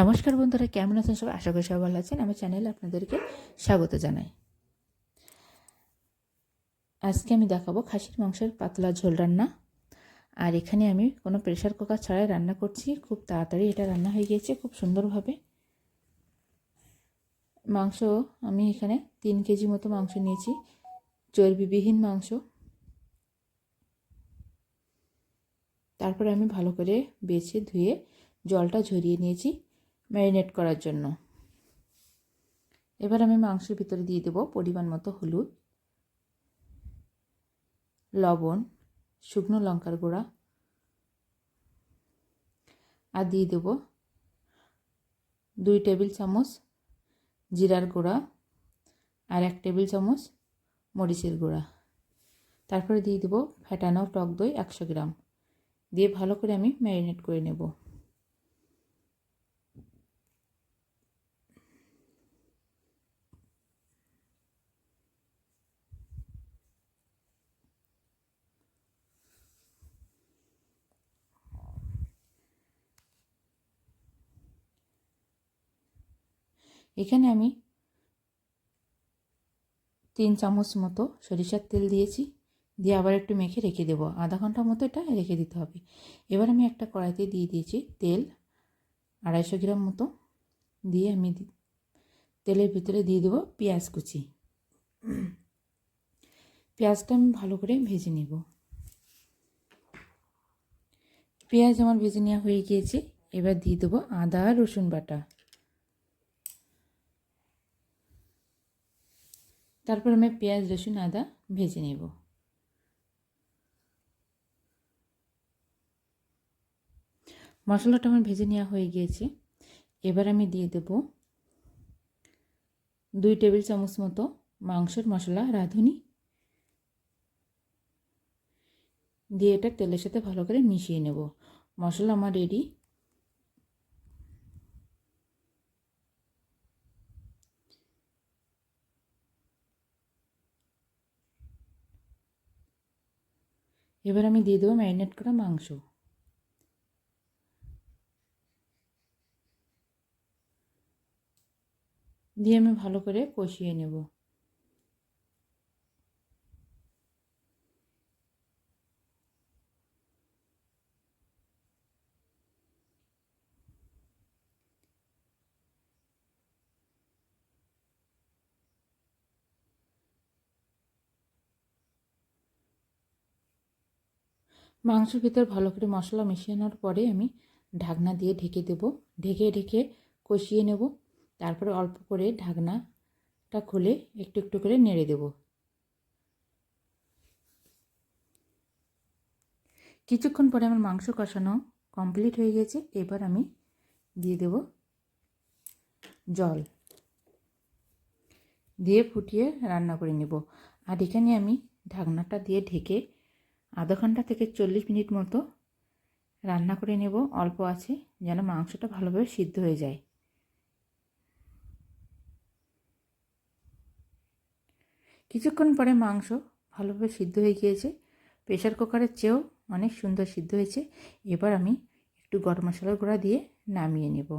নমস্কার বন্ধুরা, কেমন আছেন সবাই? আশা করি সবাই ভালো আছেন। আমার চ্যানেলে আপনাদেরকে স্বাগত জানাই। আজকে আমি দেখাবো খাসির মাংসের পাতলা ঝোল রান্না। আর এখানে আমি কোনো প্রেশার কুকার ছাড়াই রান্না করছি। খুব তাড়াতাড়ি এটা রান্না হয়ে গিয়েছে, খুব সুন্দরভাবে। মাংস আমি এখানে তিন কেজি মতো মাংস নিয়েছি। চর্বিবিহীন মাংস। তারপরে আমি ভালো করে বেছে ধুয়ে জলটা ঝরিয়ে নিয়েছি। ম্যারিনেট করার জন্য। এবার আমি মাংসের ভিতরে দিয়ে দেব পরিমাণ মতো হলুদ, লবণ, শুকনো লঙ্কার গুঁড়া, আর দিয়ে দেব দুই টেবিল চামচ জিরার গুঁড়া আর এক টেবিল চামচ মরিচের গুঁড়া। তারপরে দিয়ে দেবো ফ্যাটানো টক দই একশো গ্রাম। দিয়ে ভালো করে আমি ম্যারিনেট করে নেব। এখানে আমি তিন চামচ মতো সরিষার তেল দিয়েছি, দিয়ে আবার একটু মেখে রেখে দেবো। আধা ঘণ্টা মতো এটা রেখে দিতে হবে। এবার আমি একটা কড়াইতে দিয়ে দিয়েছি তেল, আড়াইশো গ্রাম মতো। দিয়ে আমি তেলের ভিতরে দিয়ে দেবো পেঁয়াজ কুচি। পেঁয়াজটা আমি ভালো করে ভেজে নেব। পেঁয়াজ আমার ভেজে নেওয়া হয়ে গিয়েছে। এবার দিয়ে দেবো আদা আর রসুন বাটা। তারপর আমি পেঁয়াজ, রসুন, আদা ভেজে নেব। মশলাটা আমার ভেজে নেওয়া হয়ে গিয়েছে। এবার আমি দিয়ে দেব দুই টেবিল চামচ মতো মাংসের মশলা রাঁধুনি দিয়ে এটা তেলের সাথে ভালো করে মিশিয়ে নেব। মশলা আমার রেডি এবার আমি দিয়ে দেবো ম্যারিনেট করা মাংস। দিয়ে আমি ভালো করে কষিয়ে নেব। মাংসের ভিতর ভালো করে মশলা মিশিয়ে পরে আমি ঢাকনা দিয়ে ঢেকে দেব। ঢেকে ঢেকে কষিয়ে নেব। তারপরে অল্প করে ঢাকনাটা খুলে একটু একটু করে নেড়ে দেব। কিছুক্ষণ পরে আমার মাংস কষানো কমপ্লিট হয়ে গেছে। এবার আমি দিয়ে দেব জল। দিয়ে ফুটিয়ে রান্না করে নেব। আর এখানে আমি ঢাকনাটা দিয়ে ঢেকে আধা ঘণ্টা থেকে চল্লিশ মিনিট মতো রান্না করে নেব। অল্প আছে, যেন মাংসটা ভালোভাবে সিদ্ধ হয়ে যায়। কিছুক্ষণ পরে মাংস ভালোভাবে সিদ্ধ হয়ে গিয়েছে। প্রেশার কুকারের চেয়েও অনেক সুন্দর সিদ্ধ হয়েছে। এবার আমি একটু গরম মশলার গুঁড়া দিয়ে নামিয়ে নেব।